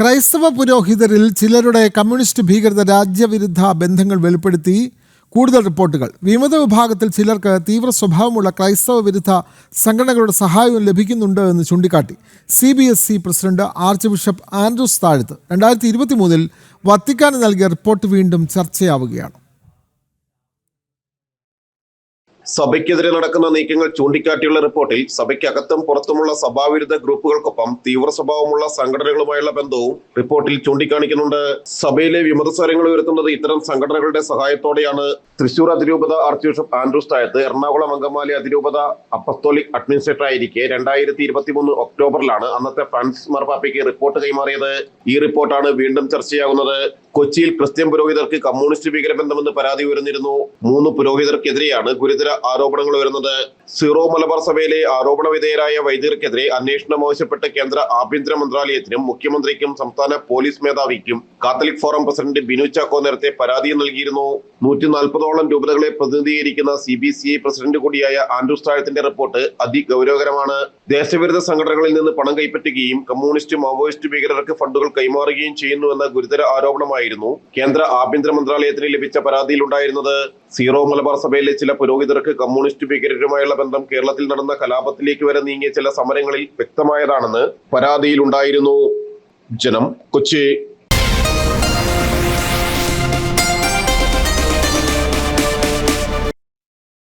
ക്രൈസ്തവ പുരോഹിതരിൽ ചിലരുടെ കമ്മ്യൂണിസ്റ്റ് ഭീകരത രാജ്യവിരുദ്ധ ബന്ധങ്ങൾ വെളിപ്പെടുത്തി കൂടുതൽ റിപ്പോർട്ടുകൾ. വിമത വിഭാഗത്തിൽ ചിലർക്ക് തീവ്ര സ്വഭാവമുള്ള ക്രൈസ്തവ വിരുദ്ധ സംഘടനകളുടെ സഹായവും ലഭിക്കുന്നുണ്ട് എന്ന് ചൂണ്ടിക്കാട്ടി. C B S C president archbishop Andrews Thazhath രണ്ടായിരത്തി ഇരുപത്തി മൂന്നിൽ വത്തിക്കാന് നൽകിയ റിപ്പോർട്ട് വീണ്ടും ചർച്ചയാവുകയാണ്. സഭയ്ക്കെതിരെ നടക്കുന്ന നീക്കങ്ങൾ ചൂണ്ടിക്കാട്ടിയുള്ള റിപ്പോർട്ടിൽ സഭയ്ക്കകത്തും പുറത്തുമുള്ള സഭാവിരുദ്ധ ഗ്രൂപ്പുകൾക്കൊപ്പം തീവ്ര സ്വഭാവമുള്ള സംഘടനകളുമായുള്ള ബന്ധവും റിപ്പോർട്ടിൽ ചൂണ്ടിക്കാണിക്കുന്നുണ്ട്. സഭയിലെ വിമതസ്വരങ്ങൾ ഉയർത്തുന്നത് ഇത്തരം സംഘടനകളുടെ സഹായത്തോടെയാണ്. തൃശൂർ അതിരൂപത ആർച്ച് ബിഷപ്പ് ആൻഡ്രൂസ് തായത്ത് എറണാകുളം അങ്കമാലി അതിരൂപത അപ്പസ്തോലിക് അഡ്മിനിസ്ട്രേറ്റർ ആയിരിക്കെ രണ്ടായിരത്തി ഇരുപത്തി മൂന്ന് ഒക്ടോബറിലാണ് അന്നത്തെ ഫ്രാൻസിസ് മാർപ്പാപ്പയ്ക്ക് റിപ്പോർട്ട് കൈമാറിയത്. ഈ റിപ്പോർട്ടാണ് വീണ്ടും ചർച്ചയാകുന്നത്. കൊച്ചിയിൽ ക്രിസ്ത്യൻ പുരോഹിതർക്ക് കമ്മ്യൂണിസ്റ്റ് ഭീകരബന്ധമെന്ന് പരാതി ഉയർന്നിരുന്നു. മൂന്ന് പുരോഹിതർക്കെതിരെയാണ് ഗുരുതര ആരോപണങ്ങൾ ഉയർന്നത്. സീറോ മലബാർ സഭയിലെ ആരോപണ വിധേയരായ വൈദികർക്കെതിരെ അന്വേഷണം ആവശ്യപ്പെട്ട് കേന്ദ്ര ആഭ്യന്തര മന്ത്രാലയത്തിനും മുഖ്യമന്ത്രിക്കും സംസ്ഥാന police മേധാവിക്കും Catholic forum president Binu Chacko നേരത്തെ പരാതി നൽകിയിരുന്നു. നൂറ്റി നാൽപ്പതോളം രൂപതകളെ പ്രതിനിധീകരിക്കുന്ന C B C I president കൂടിയായ ആൻഡ്രൂസ് റിപ്പോർട്ട് അതിഗൗരവകരമാണ്. ദേശവിരുദ്ധ സംഘടനകളിൽ നിന്ന് പണം കൈപ്പറ്റുകയും കമ്മ്യൂണിസ്റ്റ് മാവോയിസ്റ്റ് ഭീകരർക്ക് ഫണ്ടുകൾ കൈമാറുകയും ചെയ്യുന്നുവെന്ന ഗുരുതര ആരോപണമായിരുന്നു കേന്ദ്ര ആഭ്യന്തര മന്ത്രാലയത്തിന് ലഭിച്ച പരാതിയിലുണ്ടായിരുന്നത് സീറോ മലബാർ സഭയിലെ ചില പുരോഹിതർക്ക് കമ്മ്യൂണിസ്റ്റ് ഭീകരരുമായുള്ള ബന്ധം കേരളത്തിൽ നടന്ന കലാപത്തിലേക്ക് വരെ നീങ്ങിയ ചില സമരങ്ങളിൽ വ്യക്തമായതാണെന്ന് പരാതിയിലുണ്ടായിരുന്നു ജനം കൊച്ചി